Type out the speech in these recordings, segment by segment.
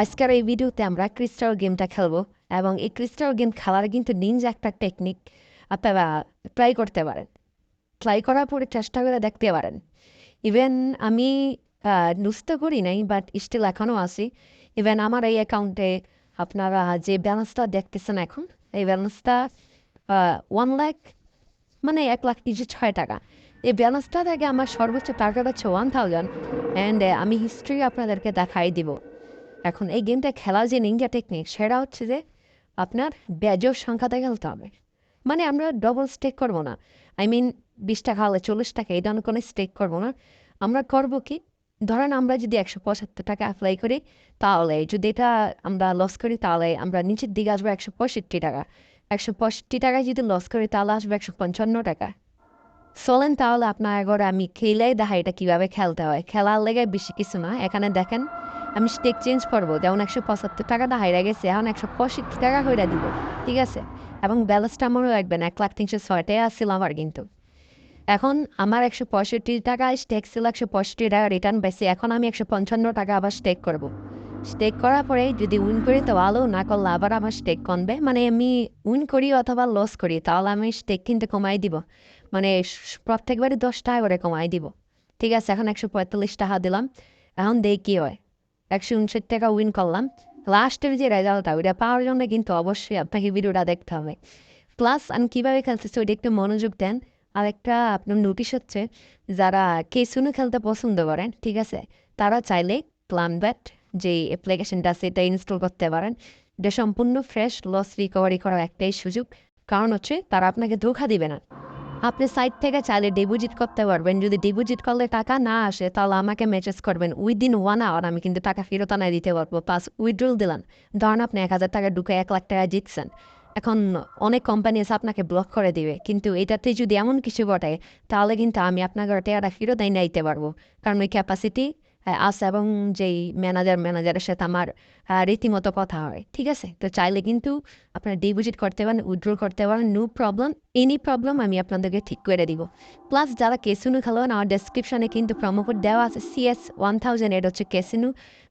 আজকের এই ভিডিওতে আমরা ক্রিস্টাল গেমটা খেলব এবং এই ক্রিস্টাল গেম খেলার কিন্তু নিনজা একটা টেকনিক আপনারা ট্রাই করতে পারেন। ট্রাই করার পরে চেষ্টা করে দেখতে পারেন। ইভেন আমি নুসতে করি নাই বাট স্টিল এখনও আছি। ইভেন আমার এই অ্যাকাউন্টে আপনারা যে ব্যালেন্সটা দেখতেছেন এখন, এই ব্যালেন্সটা ওয়ান লাখ মানে এক লাখ তিরিশ ছয় টাকা। এই ব্যালেন্সটা থেকে আমার সর্বোচ্চ টার্গেট হচ্ছে ওয়ান থাউজেন্ড অ্যান্ড আমি হিস্ট্রি আপনাদেরকে দেখাই দিব। এখন এই গেমটা খেলার যে নিনজা টেকনিক সেটা হচ্ছে যে আপনার ব্যাজের সংখ্যাতে খেলতে হবে। মানে আমরা ডবল স্টেক করব না। আই মিন বিশ টাকা হলে চল্লিশ টাকা এই ধরনের কোনো স্টেক করব না। আমরা করব কি? ধরেন আমরা যদি একশো পঁচাত্তর টাকা অ্যাপ্লাই করি, তাহলে যদি এটা আমরা লস করি, তাহলে আমরা নিচের দিকে আসব একশো পঁয়ষট্টি টাকা। একশো পঁয়ষট্টি টাকায় যদি লস করি, তাহলে আসবে একশো পঞ্চান্ন টাকা। চলেন তাহলে আপনার একবার আমি খেলেই দেখা এটা কীভাবে খেলতে হয়। খেলার লেগে বেশি কিছু না। এখানে দেখেন আমি স্টেক চেঞ্জ করব, যেমন একশো পঁচাত্তর টাকাটা হাইরা গেছে, এখন একশো পঁয়ষট্টি টাকা হইরা দিব, ঠিক আছে? এবং ব্যালেন্সটা আমারও রাখবেন, এক লাখ তিনশো ছয়টাই আসছিল আমার কিন্তু। এখন আমার একশো পঁয়ষট্টি টাকা স্টেক ছিল একশো পঁয়ষট্টি টাকা রিটার্ন পাইছি, এখন আমি একশো পঞ্চান্ন টাকা আবার স্টেক করব। স্টেক করার পরে যদি উইন করি তো ভালো, না করলে আবার আমার স্টেক কমবে। মানে আমি উইন করি অথবা লস করি, তাহলে আমি স্টেক কিন্তু কমাই দিব। মানে প্রত্যেকবারই দশ টাকা করে কমাই দিব। ঠিক আছে, এখন একশো পঁয়তাল্লিশ টাকা দিলাম, এখন দেখি কী হয়? একশো উনষাট টাকা উইন করলাম। লাস্টের যে রেজাল্টটা ওইটা পাওয়ার জন্য কিন্তু অবশ্যই আপনাকে ভিডিওটা দেখতে হবে। প্লাস আমি কীভাবে খেলতেছি, ওইটা একটু মনোযোগ দেন। আর একটা আপনার নোটিশ হচ্ছে, যারা কেসুনো খেলতে পছন্দ করেন, ঠিক আছে? তারা চাইলে প্লান ব্যাট যে অ্যাপ্লিকেশনটা আছে, এটা ইনস্টল করতে পারেন। এটা সম্পূর্ণ ফ্রেশ লস রিকভারি করার একটাই সুযোগ। কারণ হচ্ছে, তারা আপনাকে ধোকা দিবে না। আপনি সাইট থেকে চাইলে ডিপোজিট করতে পারবেন। যদি ডিপোজিট করলে টাকা না আসে, তাহলে আমাকে মেসেজ করবেন। উইদিন ওয়ান আওয়ার আমি কিন্তু টাকা ফেরত আনায় দিতে পারব। প্লাস উইথড্রল দিলাম। ধরেন আপনি এক হাজার টাকা ঢুকে এক লাখ টাকা জিতছেন। এখন অনেক কোম্পানি আছে আপনাকে ব্লক করে দিবে। কিন্তু এটাতে যদি এমন কিছু ঘটে তাহলে কিন্তু আমি আপনাকে টাকাটা ফেরত এনে দিতে পারব। কারণ ওই ক্যাপাসিটি আছে এবং যেই ম্যানেজার ম্যানেজারের সাথে আমার রীতিমতো কথা হয়, ঠিক আছে? তো চাইলে কিন্তু আপনারা ডিপোজিট করতে পারেন উইথড্রল করতে পারেন নো প্রবলেম এনি প্রবলেম আমি আপনাদেরকে ঠিক করে দিব। প্লাস যারা কেসিনু খেলোয়ান আমার ডেসক্রিপশনে কিন্তু প্রোমো কোড দেওয়া আছে সিএস ওয়ান থাউজেন্ড এটা হচ্ছে কেসিনু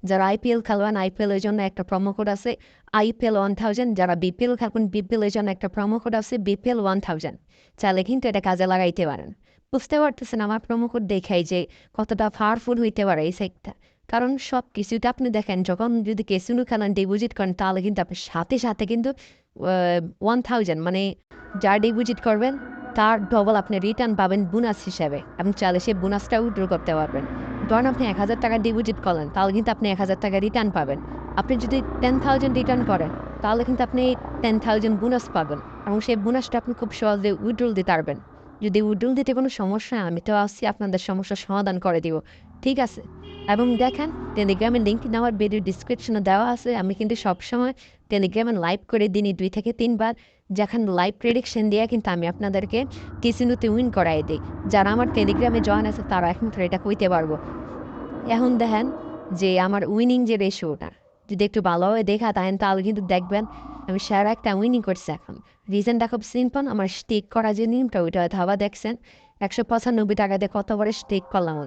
যারা আইপিএল খেলোয়ান আইপিএল এর জন্য একটা প্রোমো কোড আছে আইপিএল ওয়ান থাউজেন্ড যারা বিপিএল খেলবেন বিপিএল এর জন্য একটা প্রোমো কোড আছে বিপিএল ওয়ান থাউজেন্ড চাইলে কিন্তু এটা কাজে লাগাইতে পারেন। বুঝতে পারতেছেন আমার প্রোমো কোড দেখাই যে কতটা পাওয়ারফুল হইতে পারে এই সাইটটা কারণ সব কিছুতে আপনি দেখেন, যখন যদি কেসিনু খেলান ডিপোজিট করেন, তাহলে কিন্তু আপনি সাথে সাথে কিন্তু ওয়ান থাউজেন্ড মানে যা ডিপোজিট করবেন, তার ডবল আপনি রিটার্ন পাবেন বোনাস হিসাবে এবং চাইলে সেই বোনাসটা উইথড্র করতে পারবেন। ধরেন আপনি এক হাজার টাকা ডিপোজিট করলেন, তাহলে কিন্তু আপনি এক হাজার টাকা রিটার্ন পাবেন। আপনি যদি টেন থাউজেন্ড রিটার্ন করেন, তাহলে কিন্তু আপনি টেন থাউজেন্ড বোনাস পাবেন এবং সেই বোনাসটা আপনি খুব সহজে উইথড্রল দিতে পারবেন। যদি উইথড্রল দিতে কোনো সমস্যা আমি তো আসছি আপনাদের সমস্যার সমাধান করে দিব। ঠিক আছে? এবং দেখেন টেলিগ্রামের লিঙ্ক আমার ভিডিও ডিসক্রিপশনে দেওয়া আছে। আমি কিন্তু সবসময় টেলিগ্রামে লাইভ করে দিনই দুই থেকে তিনবার যেখানে লাইভ প্রেডিকশন দিয়ে কিন্তু আমি আপনাদেরকে কিসিনুতে উইন করাই দিই। যারা আমার টেলিগ্রামে জয়েন আছে, তারা একমাত্র এটা কইতে পারব। এখন দেখেন যে আমার উইনিং যে রেশিওটা যদি একটু ভালোভাবে দেখা তাহেন তাহলে কিন্তু দেখবেন আমি সেরা একটা উইনিং করছি এখন। রিজনটা খুব সিম্পল আমার স্টেক করা যে নিয়মটা, ওইটা ধাবা দেখছেন। একশো পঁচানব্বই টাকা দিয়ে কত বড় স্টেক করলাম